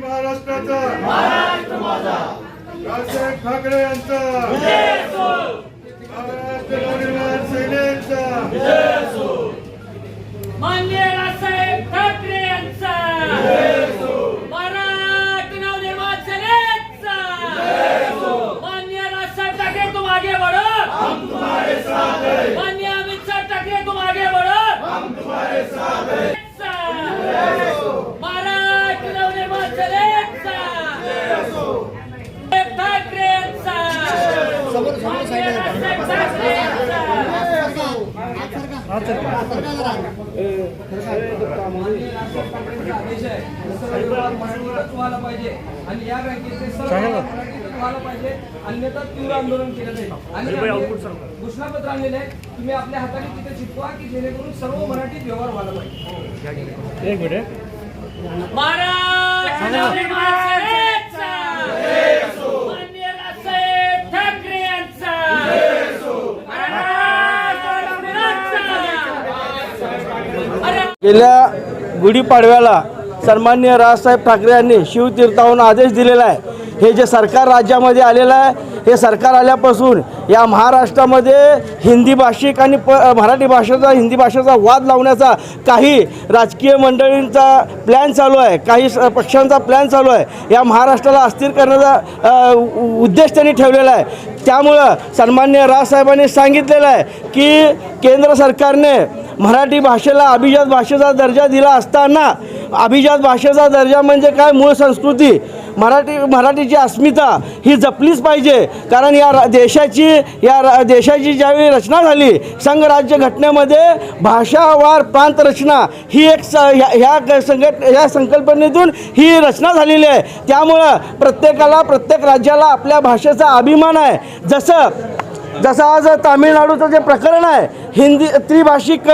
महाराष्ट्राचा राजसाहेब ठाकरे यांचा. व्हायला पाहिजे आणि या बँकेचे व्हायला पाहिजे अन्यथा तीव्र आंदोलन केलं जाईल आणि घोषणापत्र आणलेलं आहे तुम्ही आपल्या हाताने तिथे चिटकवा की जेणेकरून सर्व मराठीत व्यवहार व्हायला पाहिजे महाराष्ट्र नवनिर्माण सेनेचा माननीय राजसाहेब ठाकरे यांचा महाराष्ट्र नवनिर्माणचा. अरे गेल्या गुढीपाडव्याला सन्मान्य राजसाहेब ठाकरे यांनी शिवतीर्थाहून आदेश दिलेला आहे. हे जे सरकार राज्यामध्ये आलेलं आहे हे सरकार आल्यापासून या महाराष्ट्रामध्ये हिंदी भाषिक आणि प मराठी भाषेचा हिंदी भाषेचा वाद लावण्याचा काही राजकीय मंडळींचा प्लॅन चालू आहे काही स- पक्षांचा प्लॅन चालू आहे. या महाराष्ट्राला अस्थिर करण्याचा उद्देश त्यांनी ठेवलेला आहे. त्यामुळं सन्मान्य राजसाहेबांनी सांगितलेलं आहे की केंद्र सरकारने मराठी भाषेला अभिजात भाषेचा दर्जा दिला असताना अभिजात भाषेचा दर्जा म्हणजे काय? मूळ संस्कृती. मराठी मराठीची अस्मिता ही जपलीच पाहिजे. कारण या रा- देशाची या रा- देशाची ज्यावेळी रचना झाली संघराज्य घटनेमध्ये भाषावार प्रांत रचना ही एक स ह्या ह्या संघट ह्या संकल्पनेतून ही रचना झालेली आहे. त्यामुळं प्रत्येकाला प्रत्येक राज्याला आपल्या भाषेचा अभिमान आहे. जसं जसं आज तामिळनाडूचं जे प्रकरण आहे हिंदी त्रिभाषिक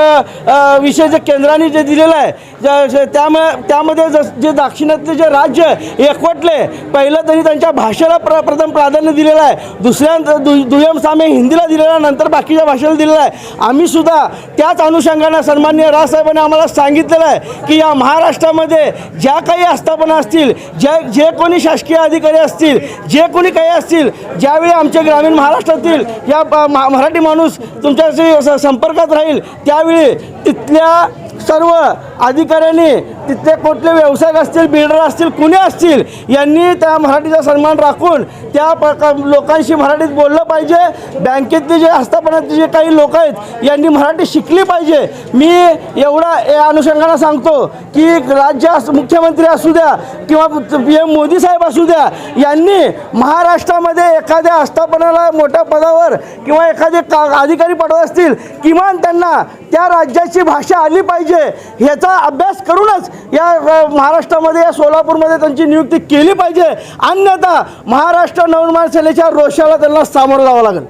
विषय जे केंद्राने जे दिलेलं आहे ज- त्यामुळे त्यामध्ये जस जे दाक्षिणातले जे राज्य एकवटले पहिलं त्यांनी त्यांच्या भाषेला प्र प्रथम प्राधान्य दिलेलं आहे. दुसऱ्या दु दुय्यम सामे हिंदीला दिलेला नंतर बाकीच्या भाषेला दिलेला आहे. आम्ही सुद्धा त्याच अनुषंगानं सन्मान्य राजसाहेबांनी आम्हाला सांगितलेलं आहे की या महाराष्ट्रामध्ये ज्या काही आस्थापना असतील जे जे कोणी शासकीय अधिकारी असतील जे कोणी काही असतील ज्यावेळी आमच्या ग्रामीण महाराष्ट्रातील या मराठी माणूस तुमच्याशी संपर्कात राहील त्यावेळी तिथल्या सर्व अधिकाऱ्यांनी तिथले कुठले व्यावसायिक असतील बिल्डर असतील कुणी असतील यांनी त्या मराठीचा सन्मान राखून त्या प- लोकांशी मराठीत बोललं पाहिजे. बँकेतले जे आस्थापनातले जे काही लोक आहेत यांनी मराठी शिकली पाहिजे. मी एवढा या अनुषंगानं सांगतो की राज्य मुख्यमंत्री असू द्या किंवा पी एम मोदी साहेब असू द्या यांनी महाराष्ट्रामध्ये एखाद्या आस्थापनाला मोठ्या पदावर किंवा एखादे का अधिकारी पडत असतील किमान त्यांना त्या राज्याची भाषा आली पाहिजे. ह्याचा अभ्यास करूनच या महाराष्ट्रामध्ये या सोलापूरमध्ये त्यांची नियुक्ती केली पाहिजे. अन्यथा महाराष्ट्र नवनिर्माण सेनेच्या रोषाला त्यांना सामोरं जावं लागेल.